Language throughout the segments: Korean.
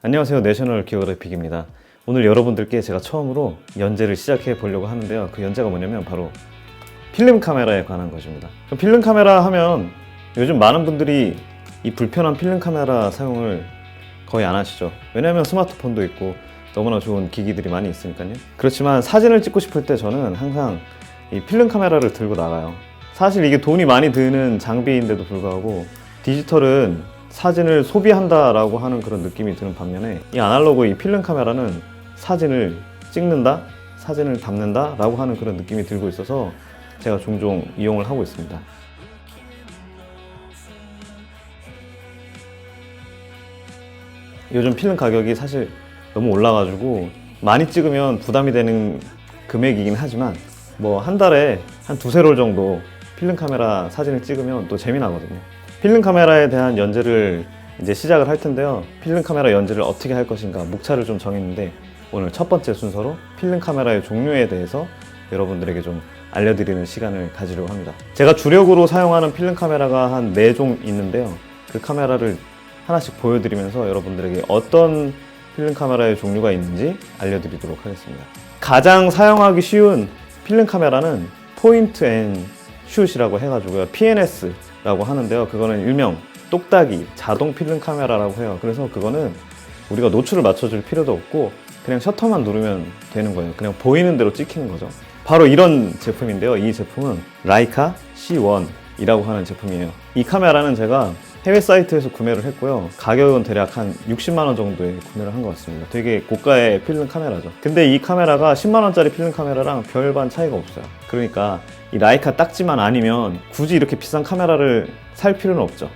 안녕하세요. 내셔널 기어그래픽입니다. 오늘 여러분들께 제가 처음으로 연재를 시작해 보려고 하는데요. 그 연재가 뭐냐면 바로 필름 카메라에 관한 것입니다. 필름 카메라 하면 요즘 많은 분들이 이 불편한 필름 카메라 사용을 거의 안 하시죠. 왜냐하면 스마트폰도 있고 너무나 좋은 기기들이 많이 있으니까요. 그렇지만 사진을 찍고 싶을 때 저는 항상 이 필름 카메라를 들고 나가요. 사실 이게 돈이 많이 드는 장비인데도 불구하고 디지털은 사진을 소비한다라고 하는 그런 느낌이 드는 반면에 이 아날로그 이 필름 카메라는 사진을 찍는다, 사진을 담는다라고 하는 그런 느낌이 들고 있어서 제가 종종 이용을 하고 있습니다. 요즘 필름 가격이 사실 너무 올라가지고 많이 찍으면 부담이 되는 금액이긴 하지만 뭐 한 달에 한 두세 롤 정도 필름 카메라 사진을 찍으면 또 재미나거든요. 필름 카메라에 대한 연재를 이제 시작을 할 텐데요. 필름 카메라 연재를 어떻게 할 것인가 목차를 좀 정했는데 오늘 첫 번째 순서로 필름 카메라의 종류에 대해서 여러분들에게 좀 알려드리는 시간을 가지려고 합니다. 제가 주력으로 사용하는 필름 카메라가 한네종 있는데요. 그 카메라를 하나씩 보여드리면서 여러분들에게 어떤 필름 카메라의 종류가 있는지 알려드리도록 하겠습니다. 가장 사용하기 쉬운 필름 카메라는 포인트 앤 슛이라고 해가지고요. PNS라고 하는데요. 그거는 일명 똑딱이 자동 필름 카메라라고 해요. 그래서 그거는 우리가 노출을 맞춰줄 필요도 없고 그냥 셔터만 누르면 되는 거예요. 그냥 보이는 대로 찍히는 거죠. 바로 이런 제품인데요. 이 제품은 라이카 C1이라고 하는 제품이에요. 이 카메라는 제가 해외 사이트에서 구매를 했고요. 가격은 대략 한 60만 원 정도에 구매를 한 것 같습니다. 되게 고가의 필름 카메라죠. 근데 이 카메라가 10만 원짜리 필름 카메라랑 별반 차이가 없어요. 그러니까 이 라이카 딱지만 아니면 굳이 이렇게 비싼 카메라를 살 필요는 없죠.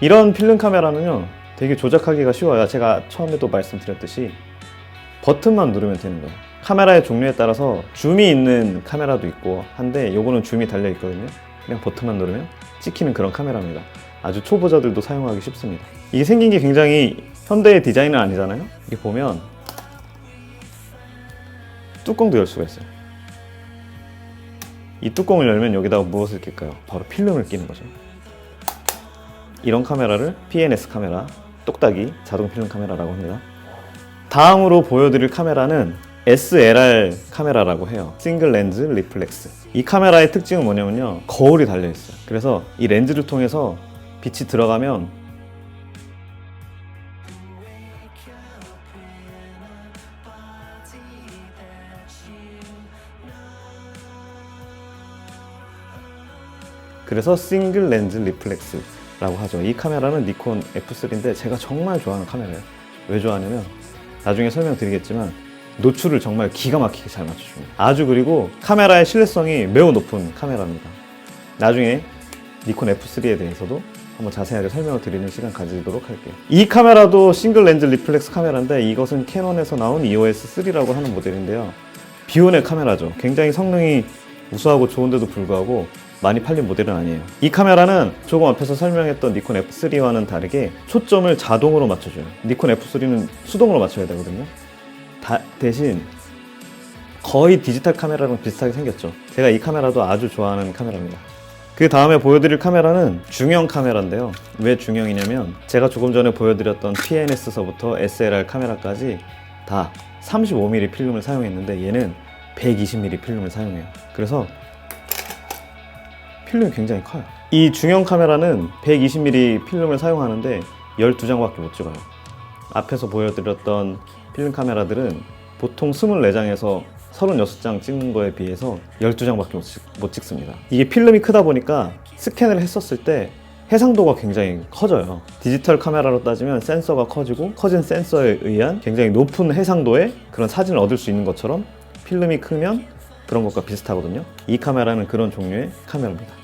이런 필름 카메라는요. 되게 조작하기가 쉬워요. 제가 처음에도 말씀드렸듯이 버튼만 누르면 되는 거예요. 카메라의 종류에 따라서 줌이 있는 카메라도 있고 한데 요거는 줌이 달려 있거든요. 그냥 버튼만 누르면 찍히는 그런 카메라입니다. 아주 초보자들도 사용하기 쉽습니다. 이게 생긴 게 굉장히 현대의 디자인은 아니잖아요. 이게 보면 뚜껑도 열 수가 있어요. 이 뚜껑을 열면 여기다가 무엇을 낄까요? 바로 필름을 끼는 거죠. 이런 카메라를 PNS 카메라, 똑딱이 자동 필름 카메라라고 합니다. 다음으로 보여드릴 카메라는 SLR 카메라라고 해요. 싱글 렌즈 리플렉스. 이 카메라의 특징은 뭐냐면요. 거울이 달려 있어요. 그래서 이 렌즈를 통해서 빛이 들어가면 그래서 싱글 렌즈 리플렉스라고 하죠. 이 카메라는 니콘 F3인데 제가 정말 좋아하는 카메라예요. 왜 좋아하냐면 나중에 설명드리겠지만 노출을 정말 기가 막히게 잘 맞춰줍니다. 아주 그리고 카메라의 신뢰성이 매우 높은 카메라입니다. 나중에 니콘 F3에 대해서도 한번 자세하게 설명을 드리는 시간 가지도록 할게요. 이 카메라도 싱글 렌즈 리플렉스 카메라인데 이것은 캐논에서 나온 EOS 3라고 하는 모델인데요. 비온의 카메라죠. 굉장히 성능이 우수하고 좋은데도 불구하고 많이 팔린 모델은 아니에요. 이 카메라는 조금 앞에서 설명했던 니콘 F3와는 다르게 초점을 자동으로 맞춰줘요. 니콘 F3는 수동으로 맞춰야 되거든요. 다- 대신 거의 디지털 카메라랑 비슷하게 생겼죠. 제가 이 카메라도 아주 좋아하는 카메라입니다. 그 다음에 보여드릴 카메라는 중형 카메라인데요. 왜 중형이냐면 제가 조금 전에 보여드렸던 PNS서부터 SLR 카메라까지 다 35mm 필름을 사용했는데 얘는 120mm 필름을 사용해요. 그래서 필름이 굉장히 커요. 이 중형 카메라는 120mm 필름을 사용하는데 12장밖에 못 찍어요. 앞에서 보여드렸던 필름 카메라들은 보통 24장에서 36장 찍는 거에 비해서 12장밖에 못, 찍, 못 찍습니다. 이게 필름이 크다 보니까 스캔을 했었을 때 해상도가 굉장히 커져요. 디지털 카메라로 따지면 센서가 커지고 커진 센서에 의한 굉장히 높은 해상도의 그런 사진을 얻을 수 있는 것처럼 필름이 크면 그런 것과 비슷하거든요. 이 카메라는 그런 종류의 카메라입니다.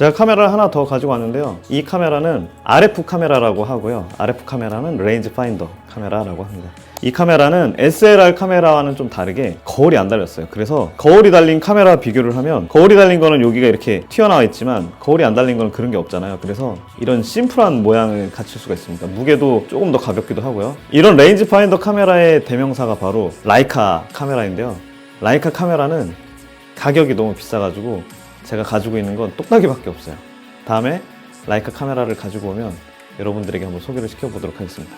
제가 카메라를 하나 더 가지고 왔는데요. 이 카메라는 RF 카메라라고 하고요. RF 카메라는 레인지 파인더 카메라라고 합니다. 이 카메라는 SLR 카메라와는 좀 다르게 거울이 안 달렸어요. 그래서 거울이 달린 카메라 비교를 하면 거울이 달린 거는 여기가 이렇게 튀어나와 있지만 거울이 안 달린 거는 그런 게 없잖아요. 그래서 이런 심플한 모양을 갖출 수가 있습니다. 무게도 조금 더 가볍기도 하고요. 이런 레인지 파인더 카메라의 대명사가 바로 라이카 카메라인데요. 라이카 카메라는 가격이 너무 비싸가지고 제가 가지고 있는 건 똑딱이밖에 없어요. 다음에 라이카 카메라를 가지고 오면 여러분들에게 한번 소개를 시켜보도록 하겠습니다.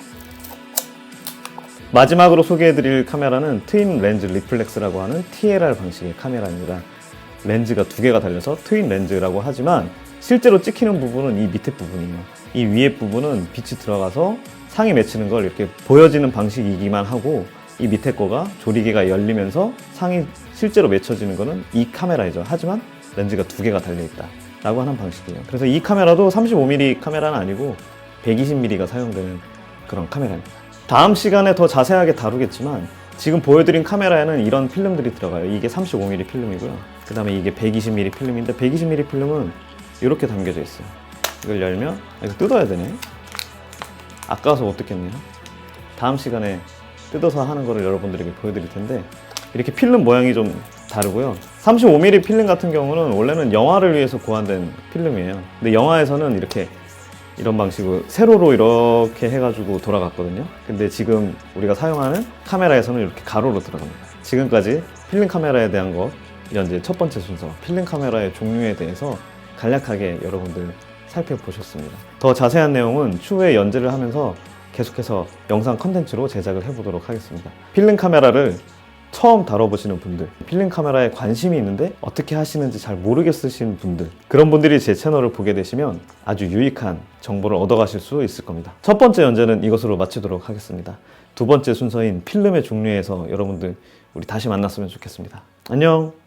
마지막으로 소개해드릴 카메라는 트윈 렌즈 리플렉스라고 하는 TLR 방식의 카메라입니다. 렌즈가 두 개가 달려서 트윈 렌즈라고 하지만 실제로 찍히는 부분은 이 밑에 부분이에요. 이 위에 부분은 빛이 들어가서 상이 맺히는 걸 이렇게 보여지는 방식이기만 하고 이 밑에 거가 조리개가 열리면서 상이 실제로 맺혀지는 거는 이 카메라이죠. 하지만 렌즈가 두 개가 달려 있다. 라고 하는 방식이에요. 그래서 이 카메라도 35mm 카메라는 아니고 120mm가 사용되는 그런 카메라입니다. 다음 시간에 더 자세하게 다루겠지만 지금 보여드린 카메라에는 이런 필름들이 들어가요. 이게 35mm 필름이고요. 그 다음에 이게 120mm 필름인데 120mm 필름은 이렇게 담겨져 있어요. 이걸 열면 이거 뜯어야 되네. 아까워서 못 뜯겠네요. 다음 시간에 뜯어서 하는 거를 여러분들에게 보여드릴 텐데 이렇게 필름 모양이 좀 다르고요. 35mm 필름 같은 경우는 원래는 영화를 위해서 고안된 필름이에요. 근데 영화에서는 이렇게 이런 방식으로 세로로 이렇게 해가지고 돌아갔거든요. 근데 지금 우리가 사용하는 카메라에서는 이렇게 가로로 들어갑니다. 지금까지 필름 카메라에 대한 것, 이런 이제 첫 번째 순서, 필름 카메라의 종류에 대해서 간략하게 여러분들 살펴보셨습니다. 더 자세한 내용은 추후에 연재를 하면서 계속해서 영상 컨텐츠로 제작을 해보도록 하겠습니다. 필름 카메라를 처음 다뤄보시는 분들, 필름 카메라에 관심이 있는데 어떻게 하시는지 잘 모르겠으신 분들, 그런 분들이 제 채널을 보게 되시면 아주 유익한 정보를 얻어가실 수 있을 겁니다. 첫 번째 연재는 이것으로 마치도록 하겠습니다. 두 번째 순서인 필름의 종류에서 여러분들 우리 다시 만났으면 좋겠습니다. 안녕!